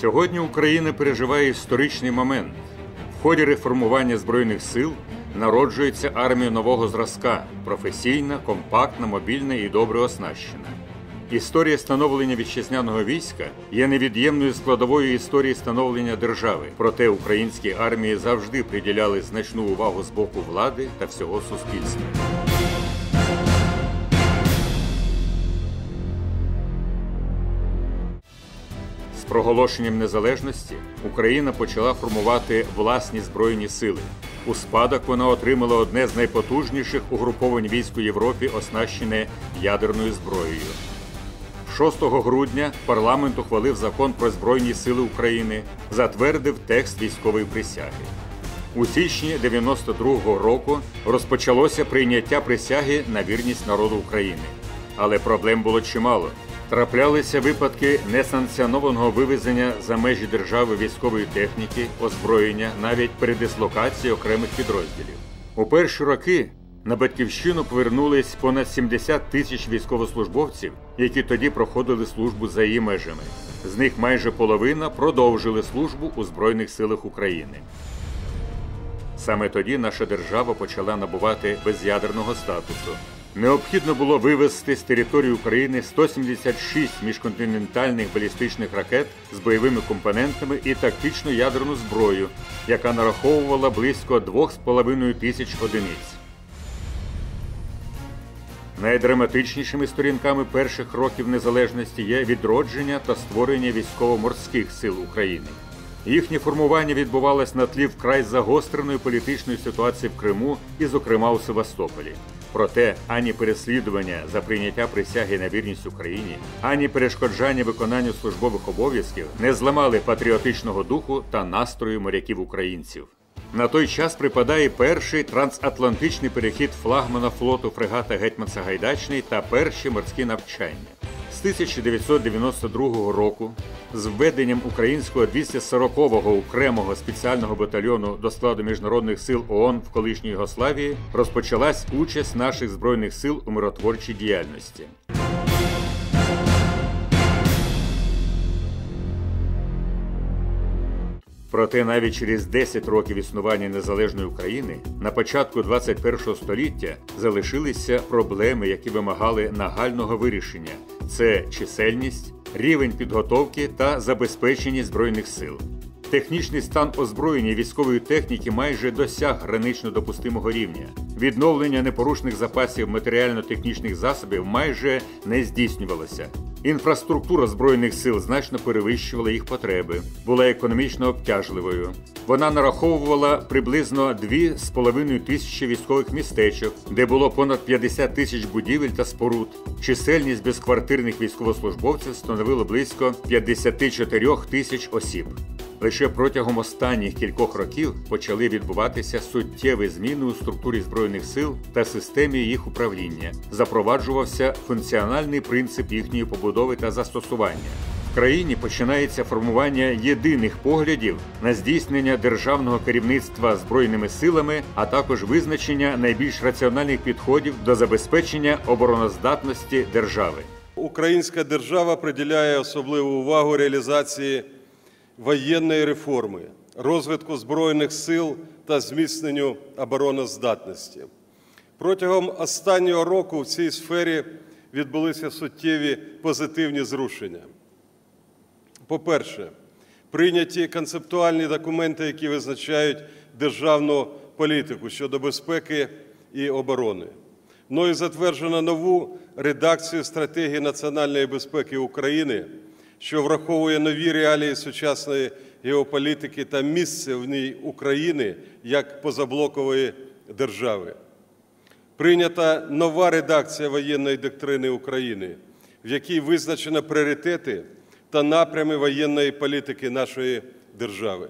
Сьогодні Україна переживає історичний момент. В ході реформування Збройних сил народжується армія нового зразка професійна, компактна, мобільна і добре оснащена. Історія становлення вітчизняного війська є невід'ємною складовою історії становлення держави. Проте українській армії завжди приділяли значну увагу з боку влади та всього суспільства. Проголошенням незалежності Україна почала формувати власні збройні сили. У спадок вона отримала одне з найпотужніших угруповань військ у Європі, оснащене ядерною зброєю. 6 грудня парламент ухвалив закон про Збройні сили України, затвердив текст військової присяги. У січні 92-го року розпочалося прийняття присяги на вірність народу України. Але проблем було чимало. Траплялися випадки несанкціонованого вивезення за межі держави військової техніки, озброєння, навіть передислокації окремих підрозділів. У перші роки на батьківщину повернулись понад 70 тисяч військовослужбовців, які тоді проходили службу за її межами. З них майже половина продовжили службу у Збройних силах України. Саме тоді наша держава почала набувати без'ядерного статусу. Необхідно було вивезти з території України 176 міжконтинентальних балістичних ракет з бойовими компонентами і тактичну ядерну зброю, яка нараховувала близько 2,5 тисяч одиниць. Найдраматичнішими сторінками перших років незалежності є відродження та створення військово-морських сил України. Їхнє формування відбувалось на тлі вкрай загостреної політичної ситуації в Криму і, зокрема, у Севастополі. Проте ані переслідування за прийняття присяги на вірність Україні, ані перешкоджання виконанню службових обов'язків не зламали патріотичного духу та настрою моряків українців. На той час припадає перший трансатлантичний перехід флагмана флоту фрегата Гетьман Сагайдачний та перші морські навчання. З 1992 року з введенням українського 240-го окремого спеціального батальйону до складу міжнародних сил ООН в колишній Єгославії розпочалась участь наших збройних сил у миротворчій діяльності. Проте навіть через 10 років існування незалежної України на початку 21 століття залишилися проблеми, які вимагали нагального вирішення: це чисельність, рівень підготовки та забезпечення збройних сил. Технічний стан озброєння військової техніки майже досяг гранично допустимого рівня. Відновлення непорушних запасів матеріально-технічних засобів майже не здійснювалося. Інфраструктура збройних сил значно перевищувала їх потреби, була економічно обтяжливою. Вона нараховувала приблизно 2,5 тисячі військових містечок, де було понад 50 тисяч будівель та споруд. Чисельність безквартирних військовослужбовців становила близько 54 тисяч осіб. Лише протягом останніх кількох років почали відбуватися суттєві зміни у структурі збройних сил та системі їх управління. Запроваджувався функціональний принцип їхньої побудови та застосування. В країні починається формування єдиних поглядів на здійснення державного керівництва збройними силами, а також визначення найбільш раціональних підходів до забезпечення обороноздатності держави. Українська держава приділяє особливу увагу реалізації воєнної реформи, розвитку збройних сил та зміцненню обороноздатності. Протягом останнього року в цій сфері відбулися суттєві позитивні зрушення. По-перше, прийняті концептуальні документи, які визначають державну політику щодо безпеки і оборони. Мною затверджено нову редакцію стратегії національної безпеки України що враховує нові реалії сучасної геополітики та місце в ній України як позаблокової держави. Прийнята нова редакція воєнної доктрини України, в якій визначено пріоритети та напрями воєнної політики нашої держави.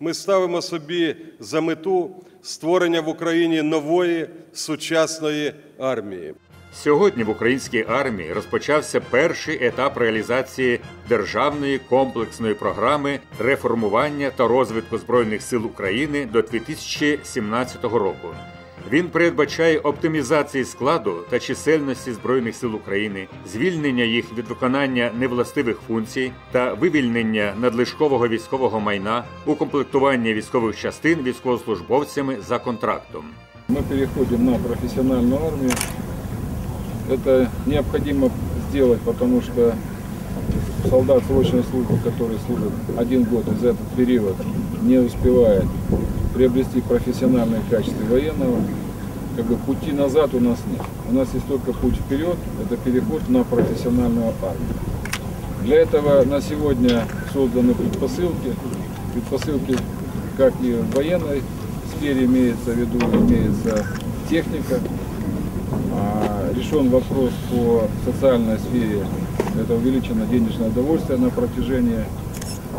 Ми ставимо собі за мету створення в Україні нової сучасної армії. Сьогодні в українській армії розпочався перший етап реалізації державної комплексної програми реформування та розвитку збройних сил України до 2017 року. Він передбачає оптимізації складу та чисельності Збройних сил України, звільнення їх від виконання невластивих функцій та вивільнення надлишкового військового майна, укомплектування військових частин військовослужбовцями за контрактом. Мы переходим на профессиональную армию. Это необходимо сделать, потому что солдат срочной службы, который служит один год и за этот период не успевает приобрести профессиональные качества военного, как бы пути назад у нас нет. У нас есть только путь вперед, это переход на профессиональную армию. Для этого на сегодня созданы предпосылки. Предпосылки как и в военной сфере имеется в виду, имеется техника. А, Решен вопрос по социальной сфере. Это увеличено денежное удовольствие на протяжении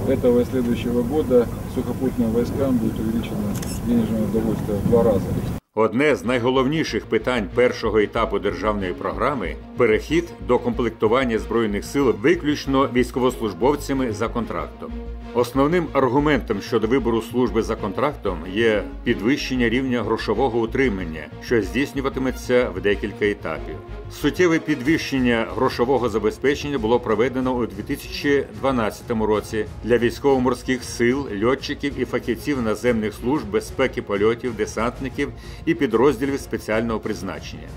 этого и следующего года сухопутным войскам будет увеличено денежное удовольствие в два раза. Одне з найголовніших питань першого етапу державної програми перехід до комплектування збройних сил виключно військовослужбовцями за контрактом. Основним аргументом щодо вибору служби за контрактом є підвищення рівня грошового утримання, що здійснюватиметься в декілька етапів. Суттєве підвищення грошового забезпечення було проведено у 2012 році для військово-морських сил, льотчиків і фахівців наземних служб безпеки польотів, десантників і підрозділів спеціального призначення.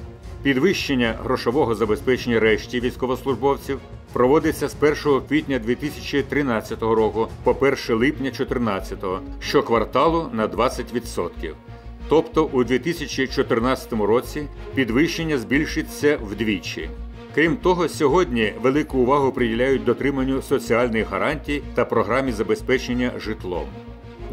Підвищення грошового забезпечення решті військовослужбовців проводиться з 1 квітня 2013 року по 1 липня 2014, щокварталу на 20%. Тобто у 2014 році підвищення збільшиться вдвічі. Крім того, сьогодні велику увагу приділяють дотриманню соціальних гарантій та програмі забезпечення житлом.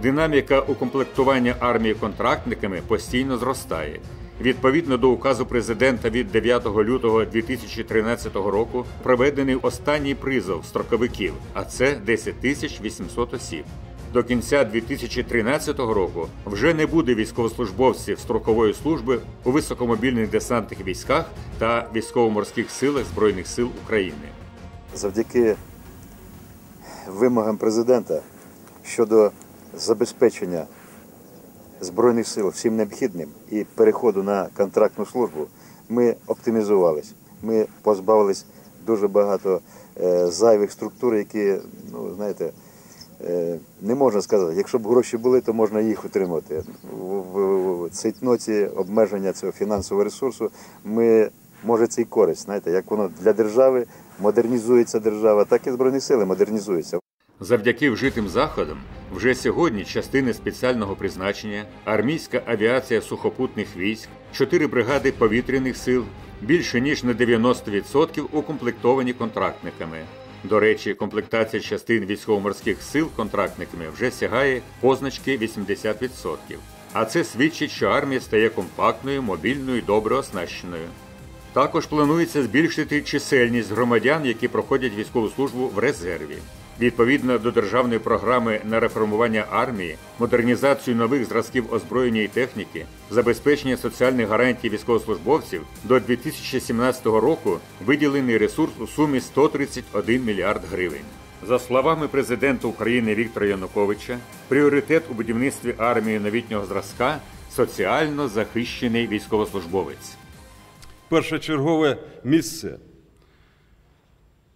Динаміка укомплектування армії контрактниками постійно зростає. Відповідно до указу президента від 9 лютого 2013 року проведений останній призов строковиків, а це 10 тисяч 800 осіб. До кінця 2013 року вже не буде військовослужбовців строкової служби у високомобільних десантних військах та військово-морських силах Збройних сил України. завдяки вимогам президента щодо забезпечення Збройних сил всім необхідним і переходу на контрактну службу, ми оптимізувались. Ми позбавились дуже багато е, зайвих структур, які, ну, знаєте, е, не можна сказати, якщо б гроші були, то можна їх утримати. В, в цейтноті обмеження цього фінансового ресурсу ми, може, це і користь, знаєте, як воно для держави модернізується держава, так і Збройні сили модернізуються. Завдяки вжитим заходам вже сьогодні частини спеціального призначення, армійська авіація сухопутних військ, чотири бригади повітряних сил більше ніж на 90% укомплектовані контрактниками. До речі, комплектація частин військово-морських сил контрактниками вже сягає позначки 80%. А це свідчить, що армія стає компактною, мобільною, і добре оснащеною. Також планується збільшити чисельність громадян, які проходять військову службу в резерві. Відповідно до державної програми на реформування армії, модернізацію нових зразків озброєння і техніки, забезпечення соціальних гарантій військовослужбовців до 2017 року виділений ресурс у сумі 131 мільярд гривень. За словами президента України Віктора Януковича, пріоритет у будівництві армії новітнього зразка соціально захищений військовослужбовець. першочергове місце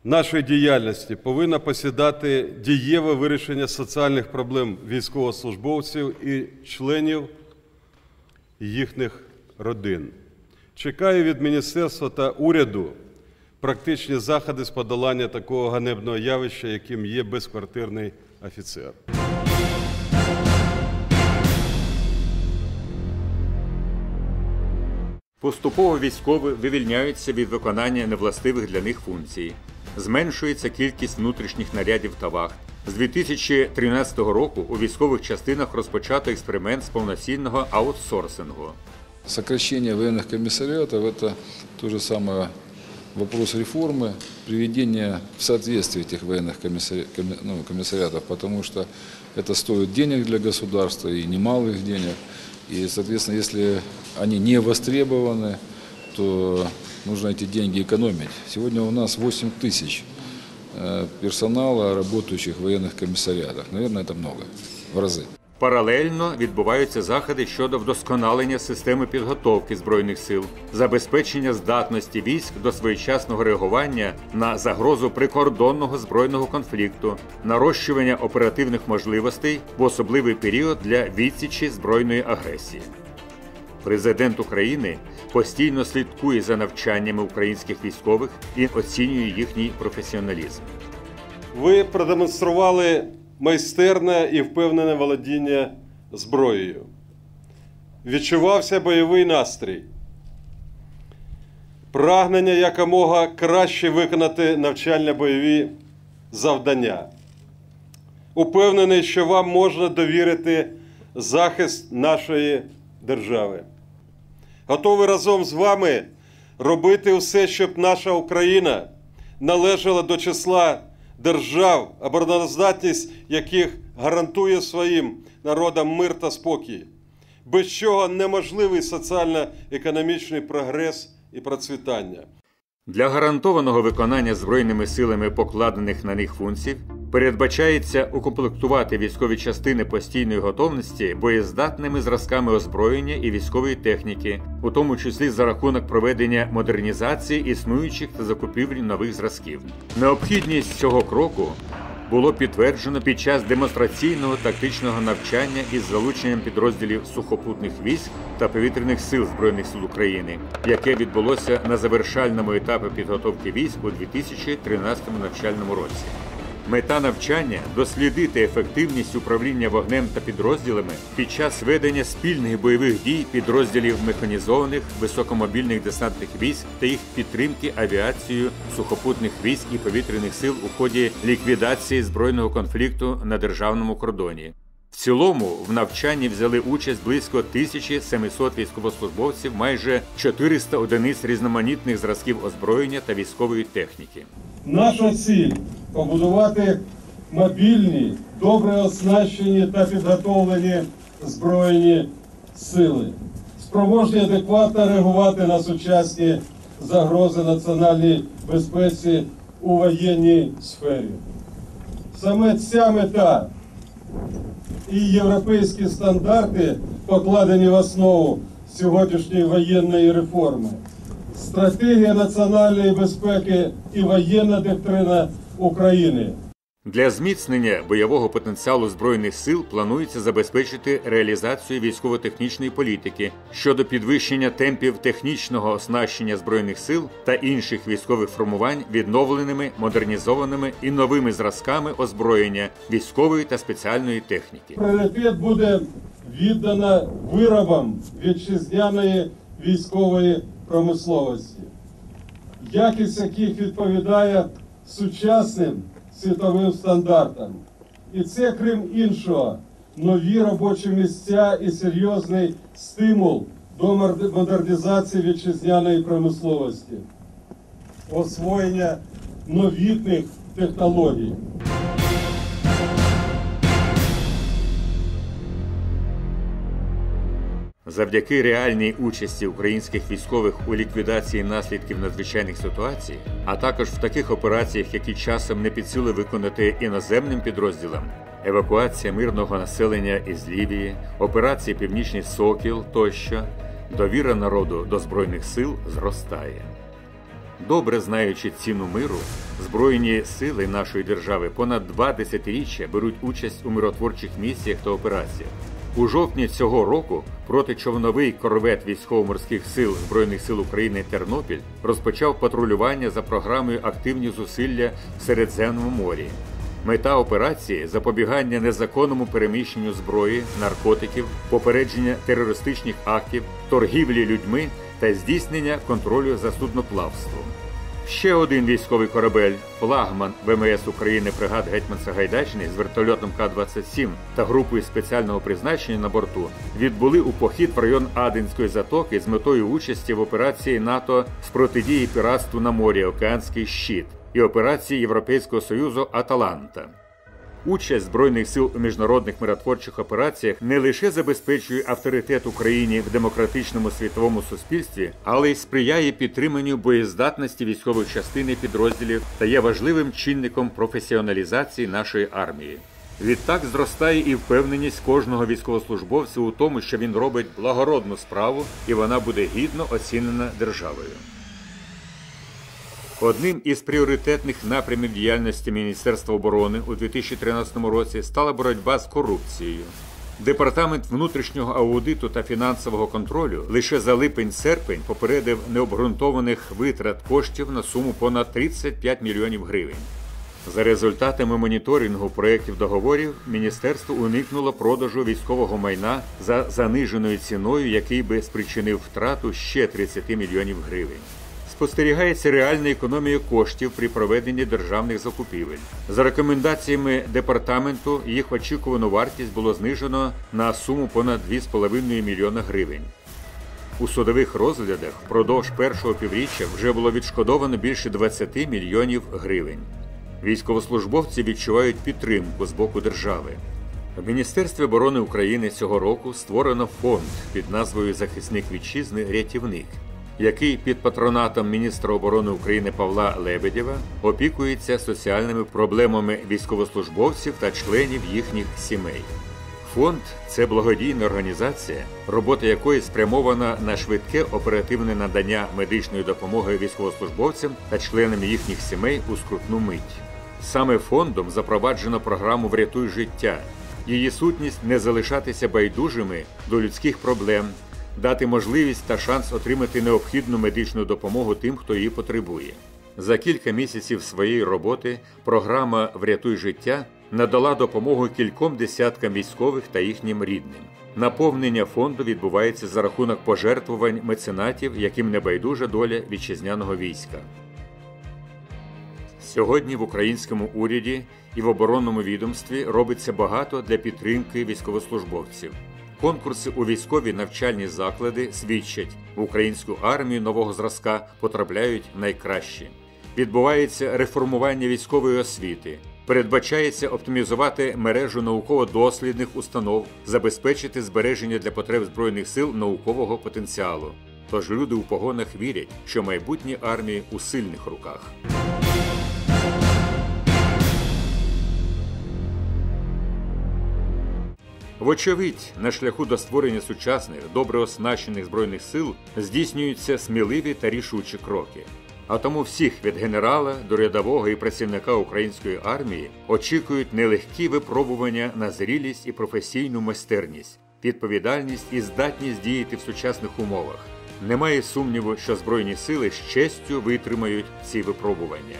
нашої діяльності повинно посідати дієве вирішення соціальних проблем військовослужбовців і членів їхніх родин. Чекаю від міністерства та уряду практичні заходи з подолання такого ганебного явища, яким є безквартирний офіцер. Поступово військові вивільняються від виконання невластивих для них функцій Зменшується кількість внутрішніх нарядів та вахт. З 2013 року у військових частинах розпочато експеримент з повноцінного аутсорсингу. Сокращение военных комиссариатов – это то же самое вопрос реформы, приведения в соответствие этих военных комиссари- коми- ну, комиссариатов, потому что это стоит денег для государства и немалых денег. И, соответственно, если они не востребованы, то нужно эти деньги экономить. Сегодня у нас 8 тысяч э, персонала, работающих в военных комиссариатах. Наверное, это много, в разы. Паралельно відбуваються заходи щодо вдосконалення системи підготовки збройних сил, забезпечення здатності військ до своєчасного реагування на загрозу прикордонного збройного конфлікту, нарощування оперативних можливостей в особливий період для відсічі збройної агресії. Президент України постійно слідкує за навчаннями українських військових і оцінює їхній професіоналізм. Ви продемонстрували майстерне і впевнене володіння зброєю. Відчувався бойовий настрій, прагнення якомога краще виконати навчально-бойові завдання. Упевнений, що вам можна довірити захист нашої держави. Готовий разом з вами робити все, щоб наша Україна належала до числа держав, обороноздатність яких гарантує своїм народам мир та спокій, без чого неможливий соціально-економічний прогрес і процвітання. Для гарантованого виконання збройними силами покладених на них функцій передбачається укомплектувати військові частини постійної готовності боєздатними зразками озброєння і військової техніки, у тому числі за рахунок проведення модернізації існуючих та закупівлі нових зразків. Необхідність цього кроку було підтверджено під час демонстраційного тактичного навчання із залученням підрозділів сухопутних військ та повітряних сил збройних сил України, яке відбулося на завершальному етапі підготовки військ у 2013 навчальному році. Мета навчання дослідити ефективність управління вогнем та підрозділами під час ведення спільних бойових дій підрозділів механізованих високомобільних десантних військ та їх підтримки авіацією сухопутних військ і повітряних сил у ході ліквідації збройного конфлікту на державному кордоні. В цілому в навчанні взяли участь близько 1700 військовослужбовців, майже 400 одиниць різноманітних зразків озброєння та військової техніки. Наша ціль побудувати мобільні, добре оснащені та підготовлені збройні сили, спроможні адекватно реагувати на сучасні загрози національній безпеці у воєнній сфері. Саме ця мета і європейські стандарти покладені в основу сьогоднішньої воєнної реформи. Стратегія національної безпеки і воєнна доктрина України. Для зміцнення бойового потенціалу збройних сил планується забезпечити реалізацію військово-технічної політики щодо підвищення темпів технічного оснащення збройних сил та інших військових формувань відновленими, модернізованими і новими зразками озброєння військової та спеціальної техніки. Пріоритет буде віддано виробам вітчизняної військової промисловості, якість яких відповідає сучасним світовим стандартам. І це, крім іншого, нові робочі місця і серйозний стимул до модернізації вітчизняної промисловості, освоєння новітних технологій. Завдяки реальній участі українських військових у ліквідації наслідків надзвичайних ситуацій, а також в таких операціях, які часом не під силу виконати іноземним підрозділам, евакуація мирного населення із Лівії, операції Північний Сокіл тощо, довіра народу до збройних сил зростає. Добре знаючи ціну миру, збройні сили нашої держави понад два десятиріччя беруть участь у миротворчих місіях та операціях. У жовтні цього року протичовновий корвет військово-морських сил Збройних сил України Тернопіль розпочав патрулювання за програмою Активні зусилля в Середземному морі. Мета операції запобігання незаконному переміщенню зброї, наркотиків, попередження терористичних актів, торгівлі людьми та здійснення контролю за судноплавством. Ще один військовий корабель, флагман ВМС України бригад Гетьман Сагайдачний з вертольотом К-27 та групою спеціального призначення на борту відбули у похід в район Аденської затоки з метою участі в операції НАТО з протидії піратству на морі Океанський щит і операції Європейського Союзу Аталанта. Участь збройних сил у міжнародних миротворчих операціях не лише забезпечує авторитет Україні в демократичному світовому суспільстві, але й сприяє підтриманню боєздатності військових частин і підрозділів та є важливим чинником професіоналізації нашої армії. Відтак зростає і впевненість кожного військовослужбовця у тому, що він робить благородну справу і вона буде гідно оцінена державою. Одним із пріоритетних напрямів діяльності Міністерства оборони у 2013 році стала боротьба з корупцією. Департамент внутрішнього аудиту та фінансового контролю лише за липень-серпень попередив необґрунтованих витрат коштів на суму понад 35 мільйонів гривень. За результатами моніторингу проєктів договорів міністерство уникнуло продажу військового майна за заниженою ціною, який би спричинив втрату ще 30 мільйонів гривень. Спостерігається реальна економія коштів при проведенні державних закупівель. За рекомендаціями департаменту, їх очікувану вартість було знижено на суму понад 2,5 мільйона гривень. У судових розглядах впродовж першого півріччя вже було відшкодовано більше 20 мільйонів гривень. Військовослужбовці відчувають підтримку з боку держави. В Міністерстві оборони України цього року створено фонд під назвою Захисник вітчизни рятівник, який під патронатом міністра оборони України Павла Лебедєва опікується соціальними проблемами військовослужбовців та членів їхніх сімей. Фонд це благодійна організація, робота якої спрямована на швидке оперативне надання медичної допомоги військовослужбовцям та членам їхніх сімей у скрутну мить. Саме фондом запроваджено програму Врятуй життя. Її сутність не залишатися байдужими до людських проблем, дати можливість та шанс отримати необхідну медичну допомогу тим, хто її потребує. За кілька місяців своєї роботи програма Врятуй життя надала допомогу кільком десяткам військових та їхнім рідним. Наповнення фонду відбувається за рахунок пожертвувань меценатів, яким не байдужа доля вітчизняного війська. Сьогодні в українському уряді і в оборонному відомстві робиться багато для підтримки військовослужбовців. Конкурси у військові навчальні заклади свідчать, в українську армію нового зразка потрапляють найкращі. Відбувається реформування військової освіти. Передбачається оптимізувати мережу науково-дослідних установ, забезпечити збереження для потреб збройних сил наукового потенціалу. Тож люди у погонах вірять, що майбутнє армії у сильних руках. Вочевидь, на шляху до створення сучасних, добре оснащених збройних сил здійснюються сміливі та рішучі кроки. А тому всіх від генерала до рядового і працівника української армії очікують нелегкі випробування на зрілість і професійну майстерність, відповідальність і здатність діяти в сучасних умовах. Немає сумніву, що збройні сили з честю витримають ці випробування.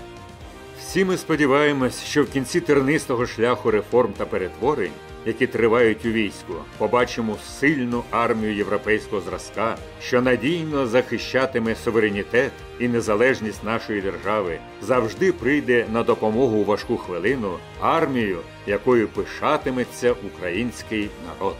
Всі ми сподіваємось, що в кінці тернистого шляху реформ та перетворень, які тривають у війську, побачимо сильну армію європейського зразка, що надійно захищатиме суверенітет і незалежність нашої держави, завжди прийде на допомогу у важку хвилину армію, якою пишатиметься український народ.